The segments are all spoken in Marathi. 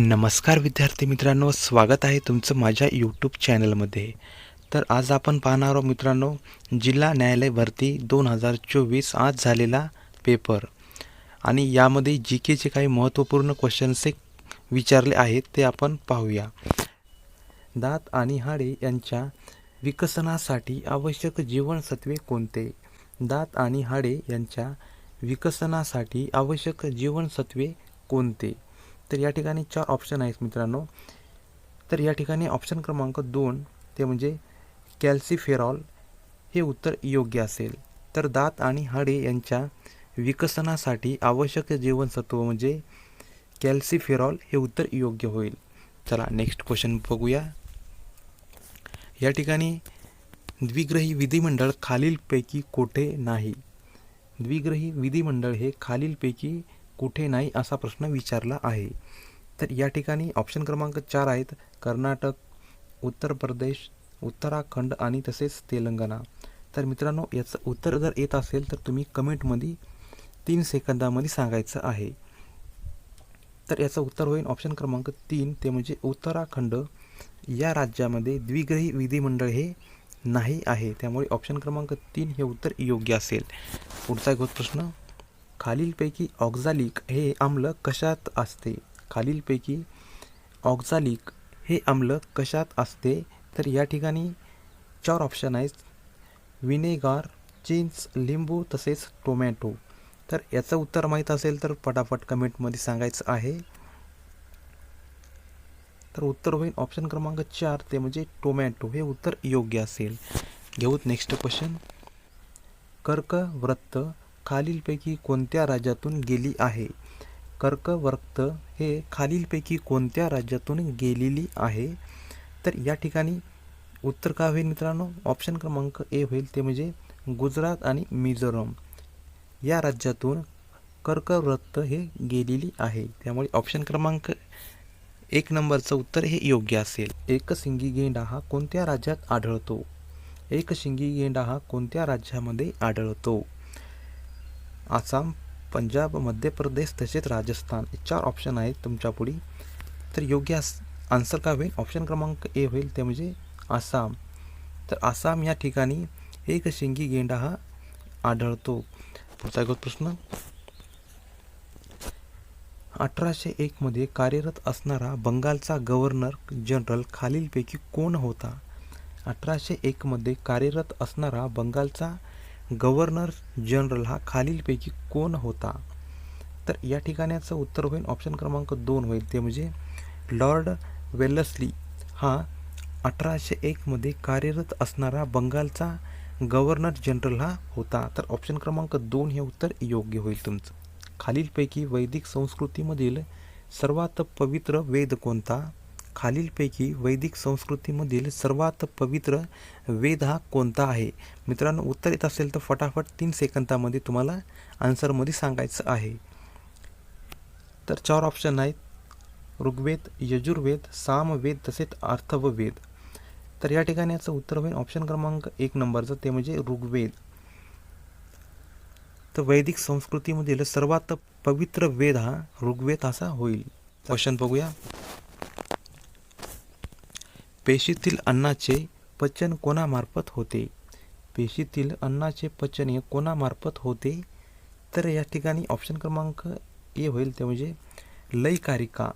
नमस्कार विद्यार्थी मित्रांनो स्वागत आहे तुमचं माझ्या यूट्यूब चॅनलमध्ये तर आज आपण पाहणार आहोत मित्रांनो जिल्हा न्यायालय भरती दोन हजार चोवीस आज झालेला पेपर आणि यामध्ये जी केचे काही महत्त्वपूर्ण क्वेश्चन्स विचारले आहेत ते आपण पाहूया. दात आणि हाडे यांच्या विकसनासाठी आवश्यक जीवनसत्वे कोणते? दात आणि हाडे यांच्या विकसनासाठी आवश्यक जीवनसत्वे कोणते? तर या ठिकाणी चार ऑप्शन आहेत मित्रांनो. तर या ठिकाणी ऑप्शन क्रमांक दोन ते म्हणजे कॅल्सिफेरॉल हे उत्तर योग्य असेल. तर दात आणि हाडे यांच्या विकसनासाठी आवश्यक जीवनसत्व म्हणजे कॅल्सिफेरॉल हे उत्तर योग्य होईल. चला नेक्स्ट क्वेश्चन बघूया. या ठिकाणी द्विग्रही विधिमंडळ खालीलपैकी कोठे नाही? द्विग्रही विधिमंडळ हे खालीलपैकी कुठे नाही असा प्रश्न विचारला आहे. तर या ठिकाणी ऑप्शन क्रमांक चार आहेत. कर्नाटक उत्तर प्रदेश उत्तराखंड आणि तसेच तेलंगणा. तर मित्रांनो याचं उत्तर जर येत असेल तर तुम्ही कमेंटमध्ये तीन सेकंदामध्ये सांगायचं आहे. तर याचं उत्तर होईल ऑप्शन क्रमांक तीन. ते म्हणजे उत्तराखंड. या राज्यामध्ये द्विग्रही विधिमंडळ हे नाही आहे. त्यामुळे ऑप्शन क्रमांक तीन हे उत्तर योग्य असेल. पुढचा एक प्रश्न. खालीलपैकी ऑक्झालिक हे आम्ल कशात असते? खालीलपैकी ऑक्झालिक हे आम्ल कशात असते? तर या ठिकाणी चार ऑप्शन आहेत. विनेगार चिंच लिंबू तसेच टोमॅटो तर याचं उत्तर माहीत असेल तर पटापट कमेंटमध्ये सांगायचं आहे. तर उत्तर होईल ऑप्शन क्रमांक चार ते म्हणजे टोमॅटो हे उत्तर योग्य असेल. घेऊत नेक्स्ट क्वेश्चन कर्कवृत्त खालीलपैकी कोणत्या राज्यातून गेली आहे? कर्कवर्क्त हे खालीलपैकी कोणत्या राज्यातून गेलेली आहे? तर या ठिकाणी उत्तर काय होईल मित्रांनो? ऑप्शन क्रमांक ए होईल ते म्हणजे गुजरात आणि मिझोरम. या राज्यातून कर्कवृत्त हे गेलेली आहे. त्यामुळे ऑप्शन क्रमांक एक नंबरचं उत्तर हे योग्य असेल. एकशिंगी गेंडा हा कोणत्या राज्यात आढळतो? एकशिंगी गेंडा हा कोणत्या राज्यामध्ये आढळतो? आसाम पंजाब मध्य प्रदेश तसेच राजस्थान चार ऑप्शन आहेत तुमच्यापुढे तर योग्य आन्सर काय होईल? ऑप्शन क्रमांक ए होईल ते म्हणजे आसाम. तर आसाम या ठिकाणी एक शिंगी गेंडा हा आढळतो. पुढचा एक प्रश्न. अठराशे एकमध्ये कार्यरत असणारा बंगालचा गव्हर्नर जनरल खालीलपैकी कोण होता? अठराशे एकमध्ये कार्यरत असणारा बंगालचा गव्हर्नर जनरल हा खालीलपैकी कोण होता? तर या ठिकाणाचं उत्तर होईल ऑप्शन क्रमांक दोन होईल. ते म्हणजे लॉर्ड वेलसली हा अठराशे एकमध्ये कार्यरत असणारा बंगालचा गव्हर्नर जनरल हा होता. तर ऑप्शन क्रमांक दोन हे उत्तर योग्य होईल तुमचं. खालीलपैकी वैदिक संस्कृतीमधील सर्वात पवित्र वेद कोणता? खालीलपैकी वैदिक संस्कृतीमधील सर्वात पवित्र वेद हा कोणता आहे? मित्रांनो उत्तर येत असेल तर फटाफट तीन सेकंदामध्ये तुम्हाला आन्सरमध्ये सांगायचं आहे. तर चार ऑप्शन आहेत. ऋग्वेद यजुर्वेद सामवेद तसेच अर्थववेद तर या ठिकाणी याचं उत्तर होईल ऑप्शन क्रमांक एक नंबरचं ते म्हणजे ऋग्वेद. तर वैदिक संस्कृतीमधील सर्वात पवित्र वेद हा ऋग्वेद असा होईल. क्वेश्चन बघूया. पेशीतील अन्नाचे पचन कोणामार्फत होते? पेशीतील अन्नाचे पचन हे कोणामार्फत होते? तर या ठिकाणी ऑप्शन क्रमांक ए होईल ते म्हणजे लयकारिका.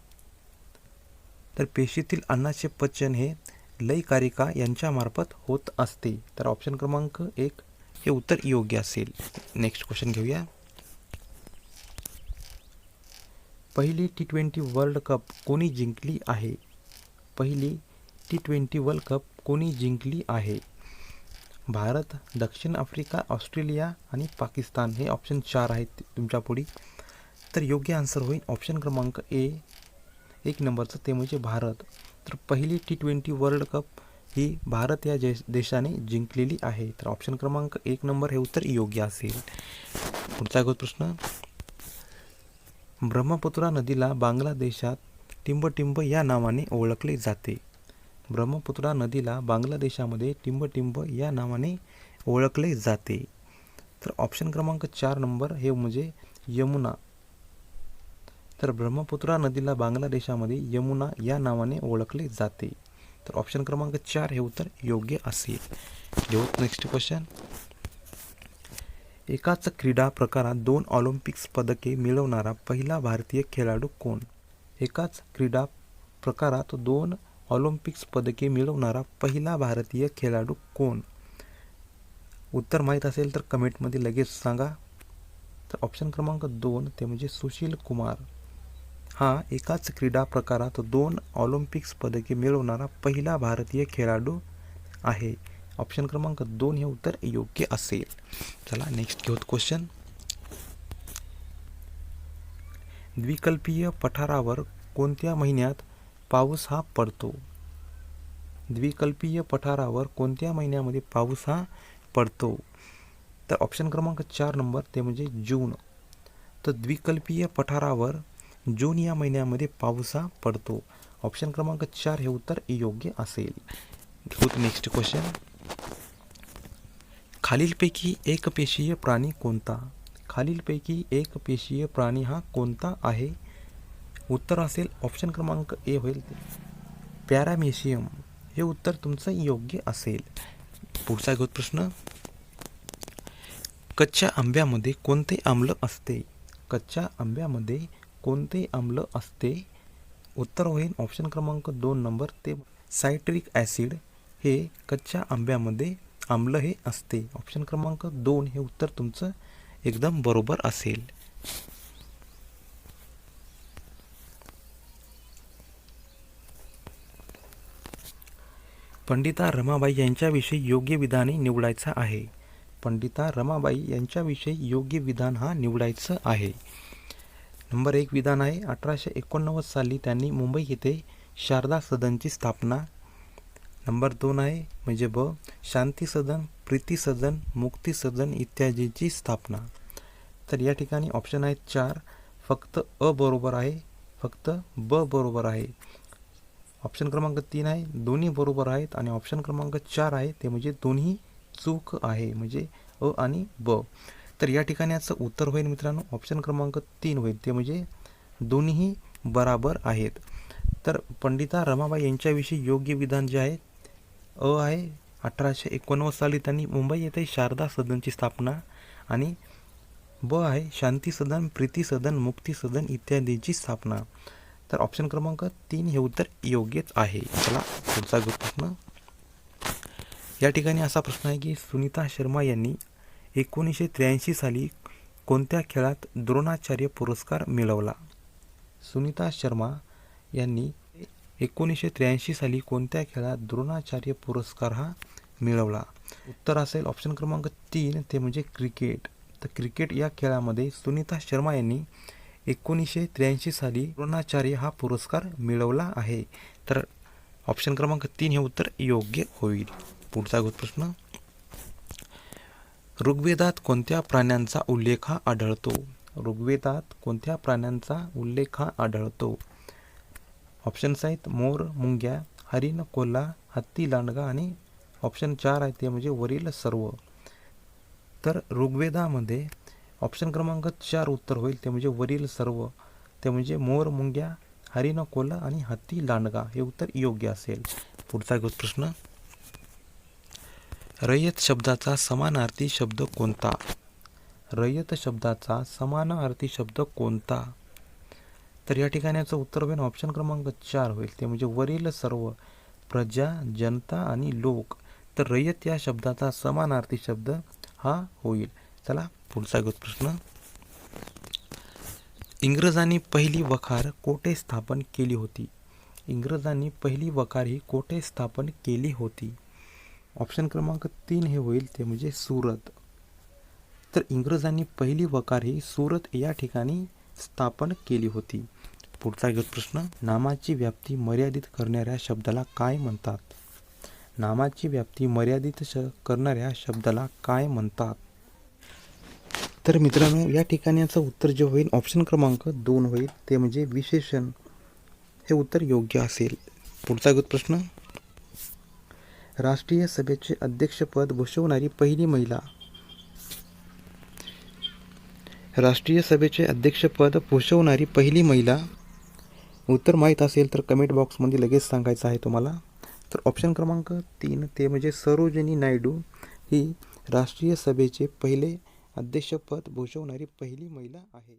तर पेशीतील अन्नाचे पचन हे लयकारिका यांच्यामार्फत होत असते. तर ऑप्शन क्रमांक एक हे उत्तर योग्य असेल. नेक्स्ट क्वेश्चन घेऊया. पहिली टी ट्वेंटी वर्ल्ड कप कोणी जिंकली आहे? पहिली टी ट्वेंटी वर्ल्ड कप कोणी जिंकली आहे? भारत दक्षिण आफ्रिका ऑस्ट्रेलिया आणि पाकिस्तान हे ऑप्शन चार आहेत तुमच्यापुढे. तर योग्य आन्सर होईल ऑप्शन क्रमांक ए एक नंबरचं ते म्हणजे भारत. तर पहिली टी ट्वेंटी वर्ल्ड कप ही भारत या जे देशाने जिंकलेली आहे. तर ऑप्शन क्रमांक एक नंबर हे उत्तर योग्य असेल. पुढचा प्रश्न. ब्रह्मपुत्रा नदीला बांगलादेशात टिंबटिंब या नावाने ओळखले जाते. ब्रह्मपुत्रा नदीला बांगलादेशामध्ये टिंबटिंब या नावाने ओळखले जाते. तर ऑप्शन क्रमांक चार नंबर हे म्हणजे यमुना. तर ब्रह्मपुत्रा नदीला बांगलादेशामध्ये यमुना या नावाने ओळखले जाते. तर ऑप्शन क्रमांक चार हे उत्तर योग्य असेल. घेऊत नेक्स्ट क्वेश्चन एकाच क्रीडा प्रकारात दोन ऑलिम्पिक्स पदके मिळवणारा पहिला भारतीय खेळाडू कोण? एकाच क्रीडा प्रकारात दोन ऑलिम्पिक्स पदके मिळवणारा पहिला भारतीय खेळाडू कोण? उत्तर माहीत असेल तर कमेंटमध्ये लगेच सांगा. तर ऑप्शन क्रमांक दोन ते म्हणजे सुशील कुमार. हा एकाच क्रीडा प्रकारात दोन ऑलिम्पिक्स पदके मिळवणारा पहिला भारतीय खेळाडू आहे. ऑप्शन क्रमांक दोन हे उत्तर योग्य असेल. चला नेक्स्ट घेऊत क्वेश्चन द्विकल्पीय पठारावर कोणत्या महिन्यात पाऊस हा पडतो. द्विकल्पीय पठारावर कोणत्या महिन्यामध्ये पाऊस हा पडतो? तर ऑप्शन क्रमांक चार नंबर ते म्हणजे जून. तर द्विकल्पीय पठारावर जून या महिन्यामध्ये पाऊस हा पडतो. ऑप्शन क्रमांक चार हे उत्तर योग्य असेल. घेऊत नेक्स्ट क्वेश्चन खालीलपैकी एकपेशीय प्राणी कोणता? खालीलपैकी एकपेशीय प्राणी हा कोणता आहे? उत्तर असेल ऑप्शन क्रमांक ए होईल. पॅरामेशियम हे उत्तर तुमचं योग्य असेल. पुढचा घेऊ प्रश्न. कच्च्या आंब्यामध्ये कोणते आम्ल असते? कच्च्या आंब्यामध्ये कोणते आम्ल असते? उत्तर होईल ऑप्शन क्रमांक दोन नंबर ते सायट्रिक ॲसिड हे कच्च्या आंब्यामध्ये आम्ल हे असते. ऑप्शन क्रमांक दोन हे उत्तर तुमचं एकदम बरोबर असेल. पंडिता रमाबाई यांच्याविषयी योग्य विधाने निवडायचा आहे. पंडिता रमाबाई यांच्याविषयी योग्य विधान हा निवडायचं आहे. नंबर एक विधान आहे अठराशे एकोणनव्वद साली त्यांनी मुंबई येथे शारदा सदनची स्थापना. नंबर दोन आहे म्हणजे ब शांती सदन प्रीती सदन मुक्ती सदन इत्यादीची स्थापना. तर या ठिकाणी ऑप्शन आहेत चार. फक्त अ बरोबर आहे फक्त ब बरोबर आहे. ऑप्शन क्रमांक तीन आहे दोन्ही बरोबर आहेत आणि ऑप्शन क्रमांक चार आहे ते म्हणजे दोन्ही चूक आहे म्हणजे अ आणि ब. तर या ठिकाणी याचं उत्तर होईल मित्रांनो ऑप्शन क्रमांक तीन होईल ते म्हणजे दोन्हीही बराबर आहेत. तर पंडिता रमाबाई यांच्याविषयी योग्य विधान जे आहे अ आहे अठराशे एकोणनव्वद साली त्यांनी मुंबई येथे शारदा सदनची स्थापना आणि ब आहे शांती सदन प्रीती सदन मुक्ती सदन इत्यादींची स्थापना. तर ऑप्शन क्रमांक तीन हे उत्तर योग्यच आहे. चला पुढचा प्रश्न. या ठिकाणी असा प्रश्न आहे की सुनीता शर्मा यांनी एकोणीसशे त्र्याऐंशी साली कोणत्या खेळात द्रोणाचार्य पुरस्कार मिळवला? सुनीता शर्मा यांनी एकोणीसशे त्र्याऐंशी साली कोणत्या खेळात द्रोणाचार्य पुरस्कार हा मिळवला? उत्तर असेल ऑप्शन क्रमांक तीन ते म्हणजे क्रिकेट तर क्रिकेट या खेळामध्ये सुनीता शर्मा यांनी एकोणीसशे त्र्याऐंशी साली द्रोणाचार्य हा पुरस्कार मिळवला आहे. तर ऑप्शन क्रमांक तीन हे उत्तर योग्य होईल. पुढचा प्रश्न. ऋग्वेदात कोणत्या प्राण्यांचा उल्लेख हा आढळतो? ऋग्वेदात कोणत्या प्राण्यांचा उल्लेख हा आढळतो? ऑप्शन्स आहेत मोर मुंग्या हरिण कोल्हा हत्ती लांडगा आणि ऑप्शन चार आहे ते म्हणजे वरील सर्व. तर ऋग्वेदामध्ये ऑप्शन क्रमांक चार उत्तर होईल. ते म्हणजे वरील सर्व. ते म्हणजे मोर मुंग्या हरिण कोला आणि हत्ती लांडगा. हे उत्तर योग्य असेल. पुढचा प्रश्न. रयत शब्दाचा समानार्थी शब्द कोणता? रयत शब्दाचा समानार्थी शब्द कोणता? तर या ठिकाणी याचं उत्तर होईल. ऑप्शन क्रमांक चार होईल. ते म्हणजे वरील सर्व. प्रजा जनता आणि लोक. तर रयत या शब्दाचा समानार्थी शब्द हा होईल. चला पुढचा गोष्ट प्रश्न. इंग्रजांनी पहिली वखार कोठे स्थापन केली होती? इंग्रजांनी पहिली वखार ही कोठे स्थापन केली होती? ऑप्शन क्रमांक तीन हे होईल ते म्हणजे सुरत. तर इंग्रजांनी पहिली वकार ही सुरत या ठिकाणी स्थापन केली होती. पुढचा घेत प्रश्न नामाची व्याप्ती मर्यादित करणाऱ्या शब्दाला काय म्हणतात? नामाची व्याप्ती मर्यादित श करणाऱ्या शब्दाला काय म्हणतात? तर मित्रांनो या ठिकाणी याचं उत्तर जे होईल ऑप्शन क्रमांक दोन होईल. ते म्हणजे विशेषण. हे उत्तर योग्य असेल. पुढचा घेत प्रश्न. राष्ट्रीय सभेचे अध्यक्षपद भूषवणारी पहिली महिला. राष्ट्रीय सभेचे अध्यक्षपद भूषवणारी पहिली महिला. उत्तर माहीत असेल तर कमेंट बॉक्समध्ये लगेच सांगायचं आहे तुम्हाला. तर ऑप्शन क्रमांक तीन ते म्हणजे सरोजिनी नायडू ही राष्ट्रीय सभेचे पहिले अध्यक्षपद भूषवणारी पहिली महिला आहे.